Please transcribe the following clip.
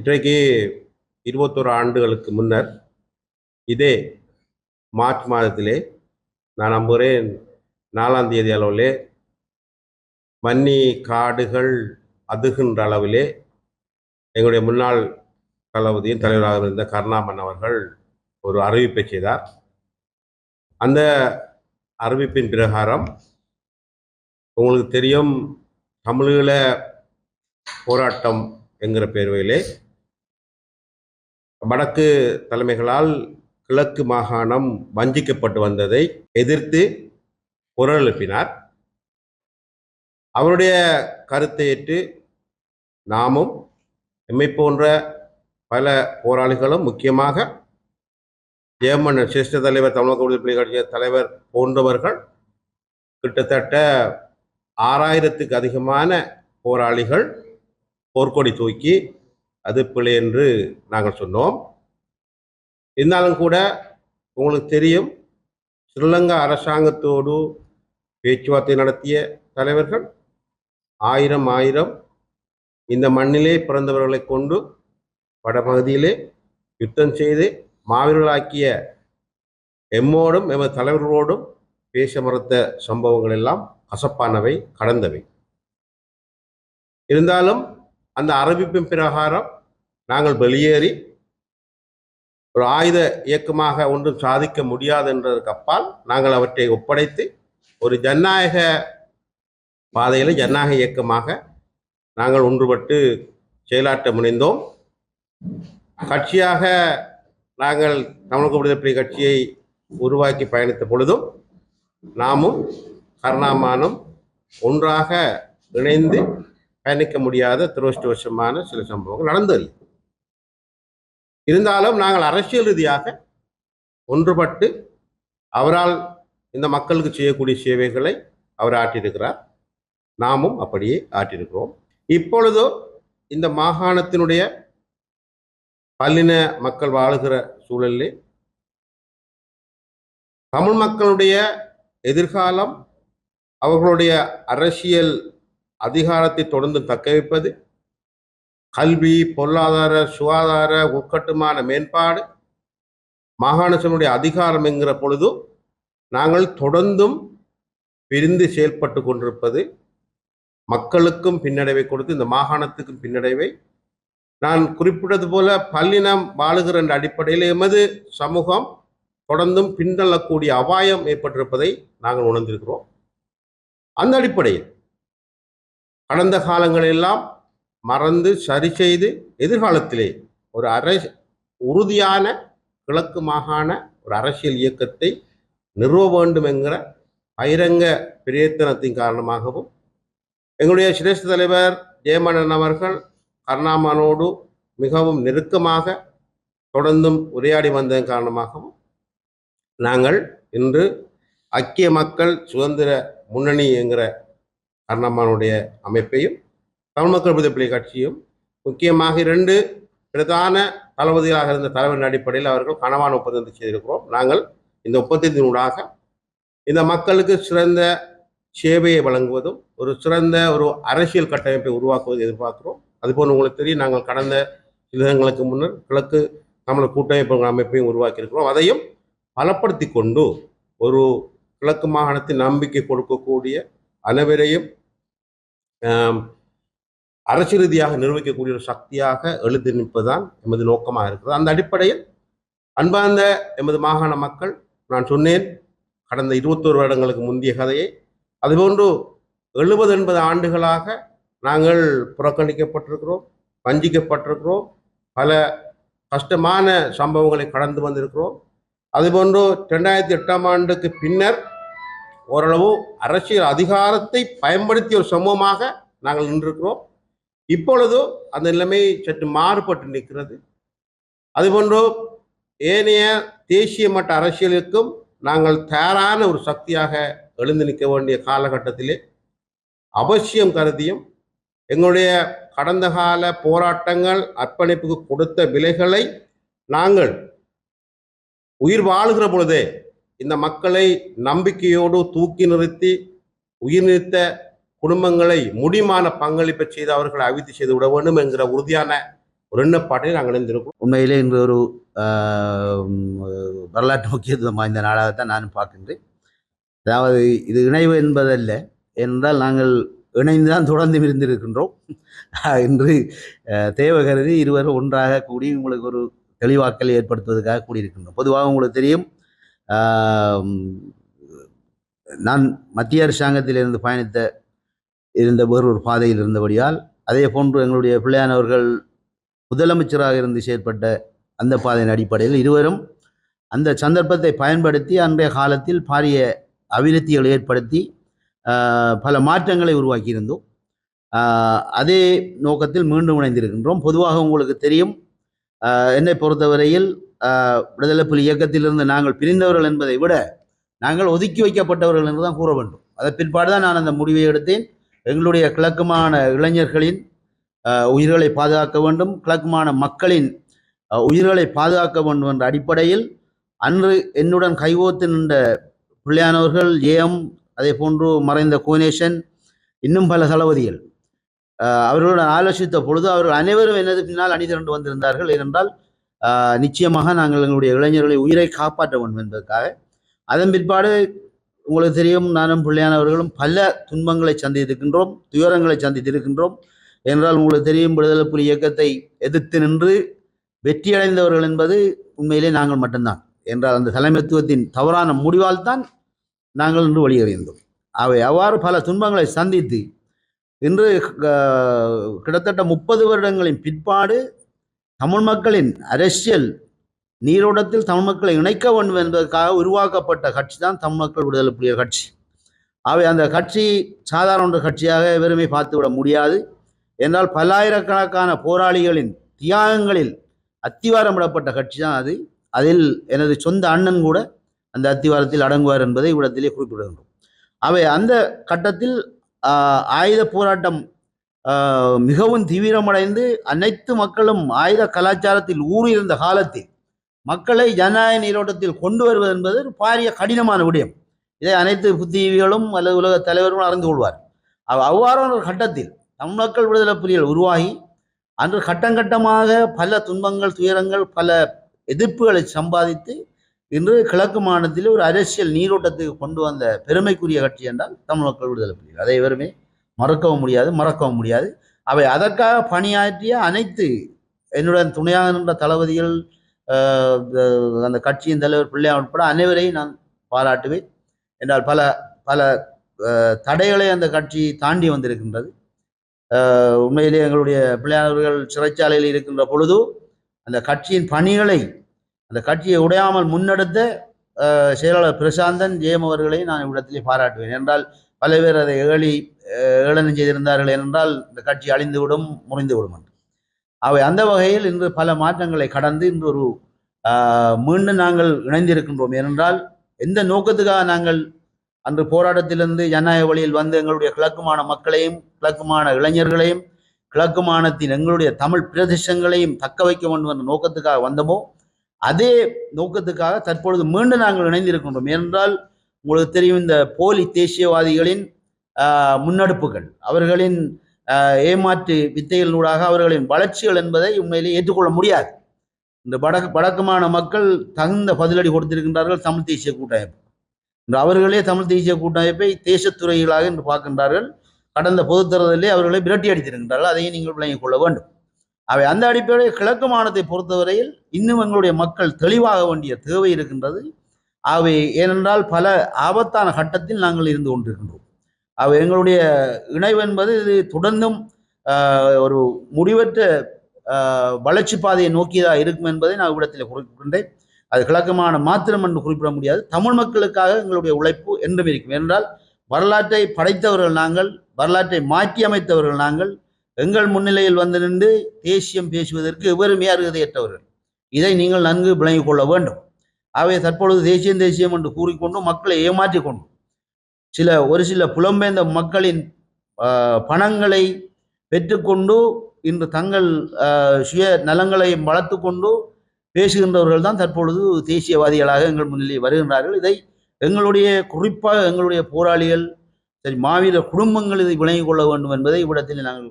இன்றைக்கு இருபத்தொரு ஆண்டுகளுக்கு முன்னர் இதே மார்ச் மாதத்திலே நான் நம்புகிறேன் நாலாம் தேதி அளவிலே வன்னி காடுகள் அதுகின்ற அளவிலே எங்களுடைய முன்னாள் தளபதியின் தலைவராக இருந்த கருணாமன் அவர்கள் ஒரு அறிவிப்பை செய்தார். அந்த அறிவிப்பின் பிரகாரம் உங்களுக்கு தெரியும் தமிழீழ போராட்டம் என்கிற பேர்வையிலே வடக்கு தலைமைகளால் கிழக்கு மாகாணம் வஞ்சிக்கப்பட்டு வந்ததை எதிர்த்து குரல் எழுப்பினார். அவருடைய கருத்தை ஏற்று நாமும் எம்மை போன்ற பல போராளிகளும் முக்கியமாக ஜெயமன் சிரேஷ்ட தலைவர் தமிழக விடுதலை கட்சி தலைவர் போன்றவர்கள் கிட்டத்தட்ட ஆறாயிரத்துக்கு அதிகமான போராளிகள் போர்க்கொடி தூக்கி அது பிழை என்று நாங்கள் சொன்னோம். இருந்தாலும் கூட உங்களுக்கு தெரியும் ஸ்ரீலங்கா அரசாங்கத்தோடு பேச்சுவார்த்தை நடத்திய தலைவர்கள் ஆயிரம் ஆயிரம் இந்த மண்ணிலே பிறந்தவர்களை கொண்டு வடபகுதியிலே யுத்தம் செய்து மாவீரர்களாக்கிய எம்மோடும் எமது தலைவர்களோடும் பேச மறுத்த சம்பவங்கள் எல்லாம் கசப்பானவை கடந்தவை. இருந்தாலும் அந்த அறிவிப்பின் பிரகாரம் நாங்கள் வெளியேறி ஒரு ஆயுத இயக்கமாக ஒன்றும் சாதிக்க முடியாது என்றதற்கு அப்பால் நாங்கள் அவற்றை ஒப்படைத்து ஒரு ஜனநாயக பாதையில் ஜனநாயக இயக்கமாக நாங்கள் ஒன்றுபட்டு செயலாற்ற முனைந்தோம். கட்சியாக நாங்கள் தமிழக விடுதலை கட்சியை உருவாக்கி பயணித்த பொழுதும் நாமும் கருணாமானும் ஒன்றாக இணைந்து பயணிக்க முடியாத துரஷ்டவசமான சில சம்பவங்கள் நடந்தது. இருந்தாலும் நாங்கள் அரசியல் ரீதியாக ஒன்றுபட்டு அவரால் இந்த மக்களுக்கு செய்யக்கூடிய சேவைகளை அவர் ஆற்றியிருக்கிறார். நாமும் அப்படியே ஆற்றியிருக்கிறோம். இப்பொழுதோ இந்த மாகாணத்தினுடைய பல்லின மக்கள் வாழுகிற சூழலில் தமிழ் மக்களுடைய எதிர்காலம் அவர்களுடைய அரசியல் அதிகாரத்தை தொடர்ந்து தக்க வைப்பது கல்வி பொருளாதார சுகாதார உட்கட்டுமான மேம்பாடு மாகாணத்தினுடைய அதிகாரம் என்கிற பொழுது நாங்கள் தொடர்ந்தும் பிரிந்து செயல்பட்டு கொண்டிருப்பது மக்களுக்கும் பின்னடைவை கொடுத்து இந்த மாகாணத்துக்கும் பின்னடைவை. நான் குறிப்பிட்டது போல பல்லினம் வாழுகிற என்ற அடிப்படையில் எமது சமூகம் தொடர்ந்தும் பின்தள்ளக்கூடிய அபாயம் ஏற்பட்டிருப்பதை நாங்கள் உணர்ந்திருக்கிறோம். அந்த அடிப்படையில் கடந்த காலங்களெல்லாம் மறந்து சரி செய்து எதிர்காலத்திலே ஒரு அரை உறுதியான கிழக்கு மாகாண ஒரு அரசியல் இயக்கத்தை நிறுவ வேண்டும் என்கிற பகிரங்க பிரயத்தனத்தின் காரணமாகவும் எங்களுடைய சிரேஷ்ட தலைவர் ஜெயமணன் அவர்கள் கருணாமனோடு மிகவும் நெருக்கமாக தொடர்ந்தும் உரையாடி வந்ததன் காரணமாகவும் நாங்கள் இன்று ஐக்கிய மக்கள் சுதந்திர முன்னணி என்கிற கருணாமனுடைய அமைப்பையும் தமிழ் மக்கள் விடுதலை கட்சியும் முக்கியமாக இரண்டு பிரதான தளபதிகளாக இருந்த தலைவரின் அடிப்படையில் அவர்கள் கனவான ஒப்பந்தத்தை செய்திருக்கிறோம். நாங்கள் இந்த ஒப்பந்தத்தினூடாக இந்த மக்களுக்கு சிறந்த சேவையை வழங்குவதும் ஒரு சிறந்த ஒரு அரசியல் கட்டமைப்பை உருவாக்குவதை எதிர்பார்க்கிறோம். அதுபோல் உங்களுக்கு தெரியும் நாங்கள் கடந்த சில தினங்களுக்கு முன்னர் கிழக்கு தமிழர் கூட்டமைப்பு அமைப்பையும் உருவாக்கியிருக்கிறோம். அதையும் பலப்படுத்தி கொண்டு ஒரு கிழக்கு மாகாணத்தின் நம்பிக்கை கொடுக்கக்கூடிய அனைவரையும் அரசு அரசியல் ரீதியாக நிர்வகிக்கக்கூடிய ஒரு சக்தியாக எழுதி நிற்பதுதான் எமது நோக்கமாக இருக்கிறது. அந்த அடிப்படையில் அன்பார்ந்த எமது மாகாண மக்கள் நான் சொன்னேன் கடந்த இருபத்தோரு வருடங்களுக்கு முந்தைய கதையை அதுபோன்று எழுபது எண்பது ஆண்டுகளாக நாங்கள் புறக்கணிக்கப்பட்டிருக்கிறோம் வஞ்சிக்கப்பட்டிருக்கிறோம் பல கஷ்டமான சம்பவங்களை கடந்து வந்திருக்கிறோம். அதுபோன்று ரெண்டாயிரத்தி எட்டாம் ஆண்டுக்கு பின்னர் ஓரளவு அரசியல் அதிகாரத்தை பயன்படுத்திய ஒரு சமூகமாக நாங்கள் நின்றிருக்கிறோம். இப்பொழுது அந்த நிலைமை சற்று மாறுபட்டு நிற்கிறது. அதுபோன்று ஏனைய தேசிய மட்ட அரசியலுக்கும் நாங்கள் தயாரான ஒரு சக்தியாக எழுந்து நிற்க வேண்டிய காலகட்டத்திலே அவசியம் கருதியும் எங்களுடைய கடந்த கால போராட்டங்கள் அர்ப்பணிப்புக்கு கொடுத்த விலைகளை நாங்கள் உயிர் வாழுகிற பொழுதே இந்த மக்களை நம்பிக்கையோடு தூக்கி நிறுத்தி உயிர் நிறுத்த குடும்பங்களை முடிமான பங்களிப்பை செய்து அவர்களை அவித்து செய்து விட வேண்டும் என்கிற உறுதியான ஒரு எண்ணப்பாட்டை நாங்கள் இணைந்திருக்கிறோம். உண்மையிலே இன்று ஒரு வரலாற்று முக்கியத்துவம் வாய்ந்த நாளாகத்தான் நானும் பார்க்கின்றேன். அதாவது இது இணைவு என்பதல்ல என்றால் நாங்கள் இணைந்து தான் தொடர்ந்து இருந்திருக்கின்றோம். இன்று தேவை கருதி இருவரும் ஒன்றாக கூடி உங்களுக்கு ஒரு தெளிவாக்கல் ஏற்படுத்துவதற்காக கூடியிருக்கின்றோம். பொதுவாக உங்களுக்கு தெரியும் நான் மத்திய அரசாங்கத்திலிருந்து பயணித்த இருந்த வேறொரு பாதையில் இருந்தபடியால் அதே போன்று எங்களுடைய பிள்ளையானவர்கள் முதலமைச்சராக இருந்து செயற்பட்ட அந்த பாதையின் அடிப்படையில் இருவரும் அந்த சந்தர்ப்பத்தை பயன்படுத்தி அன்றைய காலத்தில் பாரிய அபிவிருத்திகளை ஏற்படுத்தி பல மாற்றங்களை உருவாக்கியிருந்தோம். அதே நோக்கத்தில் மீண்டும் இணைந்திருக்கின்றோம். பொதுவாக உங்களுக்கு தெரியும் என்னை பொறுத்தவரையில் விடுதலை புலி இயக்கத்திலிருந்து நாங்கள் பிரிந்தவர்கள் என்பதை விட நாங்கள் ஒதுக்கி வைக்கப்பட்டவர்கள் என்று தான் கூற வேண்டும். அதன் பிற்பாடு தான் நான் அந்த முடிவை எடுத்தேன். எங்களுடைய கிழக்குமான இளைஞர்களின் உயிர்களை பாதுகாக்க வேண்டும். கிழக்குமான மக்களின் உயிர்களை பாதுகாக்க வேண்டும் என்ற அடிப்படையில் அன்று என்னுடன் கைகோத்து நின்ற பிள்ளையானவர்கள் ஏஎம் அதே போன்று மறைந்த கோனேஷன் இன்னும் பல தளபதிகள். அவர்களுடன் ஆலோசித்த பொழுது அவர்கள் அனைவரும் எனது பின்னால் அணி திரண்டு வந்திருந்தார்கள். ஏனென்றால் நிச்சயமாக நாங்கள் எங்களுடைய இளைஞர்களை உயிரை காப்பாற்ற வேண்டும் என்பதற்காக. அதன் பிற்பாடு உங்களுக்கு தெரியும் நானும் பிள்ளையானவர்களும் பல துன்பங்களை சந்தித்திருக்கின்றோம் துயரங்களை சந்தித்திருக்கின்றோம். என்றால் உங்களுக்கு தெரியும் விடுதலை புலி இயக்கத்தை எதிர்த்து நின்று வெற்றியடைந்தவர்கள் என்பது உண்மையிலே நாங்கள் மட்டும்தான். என்றால் அந்த தலைமைத்துவத்தின் தவறான முடிவால் தான் நாங்கள் இன்று வெளியேறியிருந்தோம் அவை அவ்வாறு பல துன்பங்களை சந்தித்து இன்று கிட்டத்தட்ட முப்பது வருடங்களின் பிற்பாடு தமிழ் மக்களின் அரசியல் நீரோட்டத்தில் தமிழ் மக்களை இணைக்க வேண்டும் என்பதற்காக உருவாக்கப்பட்ட கட்சி தான் தமிழ் மக்கள் விடுதலை புலிகள் கட்சி. அவை அந்த கட்சி சாதாரண கட்சியாக வெறுமை பார்த்துவிட முடியாது. என்றால் பல்லாயிரக்கணக்கான போராளிகளின் தியாகங்களில் அத்திவாரமிடப்பட்ட கட்சி தான் அது. அதில் எனது சொந்த அண்ணன் கூட அந்த அத்திவாரத்தில் அடங்குவார் என்பதை இவ்விடத்திலே குறிப்பிடுகின்றோம். அவை அந்த கட்டத்தில் ஆயுத போராட்டம் மிகவும் தீவிரமடைந்து அனைத்து மக்களும் ஆயுத கலாச்சாரத்தில் ஊறியிருந்த காலத்தில் மக்களை ஜனநாயக நீரோட்டத்தில் கொண்டு வருவது என்பது ஒரு பாரிய கடினமான விடயம். இதை அனைத்து புத்திஜீவிகளும் அல்லது உலக தலைவர்களும் அறிந்து கொள்வார். அவ்வாறான ஒரு கட்டத்தில் தமிழ் மக்கள் விடுதலை புலிகள் உருவாகி அன்று கட்டம் கட்டமாக பல துன்பங்கள் துயரங்கள் பல எதிர்ப்புகளை சம்பாதித்து இன்று கிழக்கு மாநிலத்தில் ஒரு அரசியல் நீரோட்டத்துக்கு கொண்டு வந்த பெருமைக்குரிய கட்சி என்றால் தமிழ் மக்கள் விடுதலை புலிகள். அதை எவருமே மறக்கவும் முடியாது மறக்கவும் முடியாது. அவை அதற்காக பணியாற்றிய அனைத்து என்னுடன் துணையாக நின்ற தளபதிகள் அந்த கட்சியின் தலைவர் பிள்ளையார் உட்பட அனைவரையும் நான் பாராட்டுவேன். என்றால் பல பல தடைகளை அந்த கட்சி தாண்டி வந்திருக்கின்றது. உண்மையிலே எங்களுடைய பிள்ளையானவர்கள் சிறைச்சாலையில் இருக்கின்ற பொழுது அந்த கட்சியின் பணிகளை அந்த கட்சியை உடையாமல் முன்னெடுத்த செயலாளர் பிரசாந்தன் ஜெயம் அவர்களை நான் இவ்விடத்திலே பாராட்டுவேன். என்றால் பல பேர் அதை ஏழி ஏளனம் செய்திருந்தார்கள். என்றால் இந்த கட்சி அழிந்துவிடும் முறிந்துவிடும் என்று. அவை அந்த வகையில் இன்று பல மாற்றங்களை கடந்து இன்று ஒரு மீண்டும் நாங்கள் இணைந்திருக்கின்றோம். ஏனென்றால் எந்த நோக்கத்துக்காக நாங்கள் அன்று போராட்டத்திலிருந்து ஜனநாயக வழியில் வந்து எங்களுடைய கிழக்குமான மக்களையும் கிழக்குமான இளைஞர்களையும் கிழக்குமானத்தின் எங்களுடைய தமிழ் பிரதேசங்களையும் தக்க வைக்க வேண்டும் என்ற நோக்கத்துக்காக வந்தோமோ அதே நோக்கத்துக்காக தற்பொழுது மீண்டும் நாங்கள் இணைந்திருக்கின்றோம். ஏனென்றால் உங்களுக்கு தெரியும் இந்த போலி தேசியவாதிகளின் முன்னெடுப்புகள். அவர்களின் ஏமாற்று வித்தைகளினூடாக அவர்களின் வளர்ச்சிகள் என்பதை உண்மையிலே ஏற்றுக்கொள்ள முடியாது. இந்த வடக்கு வடக்குமான மக்கள் தகுந்த பதிலடி கொடுத்திருக்கின்றார்கள் தமிழ் தேசிய கூட்டமைப்பு. இன்று அவர்களே தமிழ் தேசிய கூட்டமைப்பை தேசத்துறைகளாக என்று பார்க்கின்றார்கள். கடந்த பொது தேர்தலிலே அவர்களை விரட்டி அடித்திருக்கின்றார்கள். அதையும் நீங்கள் விளங்கிக் கொள்ள வேண்டும். அவை அந்த அடிப்படையில் கிழக்கு மாநிலத்தை பொறுத்தவரையில் இன்னும் எங்களுடைய மக்கள் தெளிவாக வேண்டிய தேவை இருக்கின்றது. அவை ஏனென்றால் பல ஆபத்தான கட்டத்தில் நாங்கள் இருந்து கொண்டிருக்கின்றோம். அவை எங்களுடைய இணைவு என்பது இது தொடர்ந்தும் ஒரு முடிவற்ற வளர்ச்சி பாதையை நோக்கியதாக இருக்கும் என்பதை நான் இவ்விடத்தில் குறிப்பிடுகின்றேன் அது கிழக்கமான மாத்திரம் என்று குறிப்பிட முடியாது. தமிழ் மக்களுக்காக எங்களுடைய உழைப்பு என்றும் இருக்கும். என்றால் வரலாற்றை படைத்தவர்கள் நாங்கள் வரலாற்றை மாற்றி அமைத்தவர்கள் நாங்கள் எங்கள் முன்னிலையில் வந்து நின்று தேசியம் பேசுவதற்கு எவருமே அருகதையற்றவர்கள். இதை நீங்கள் நன்கு விளங்கிக் கொள்ள வேண்டும். ஆகவே தற்பொழுது தேசியம் தேசியம் என்று கூறிக்கொண்டு மக்களை ஏமாற்றிக் கொண்டும் சில ஒரு சில புலம்பெயர்ந்த மக்களின் பணங்களை பெற்றுக்கொண்டு இன்று தங்கள் சுய நலங்களை வளர்த்து கொண்டு பேசுகின்றவர்கள் தான் தற்பொழுது தேசியவாதிகளாக எங்கள் முன்னிலையில் வருகின்றார்கள். இதை எங்களுடைய குறிப்பாக எங்களுடைய போராளிகள் சரி மாவீர குடும்பங்கள் இதை விளங்கிக் கொள்ள வேண்டும் என்பதை இவ்விடத்தில் நாங்கள்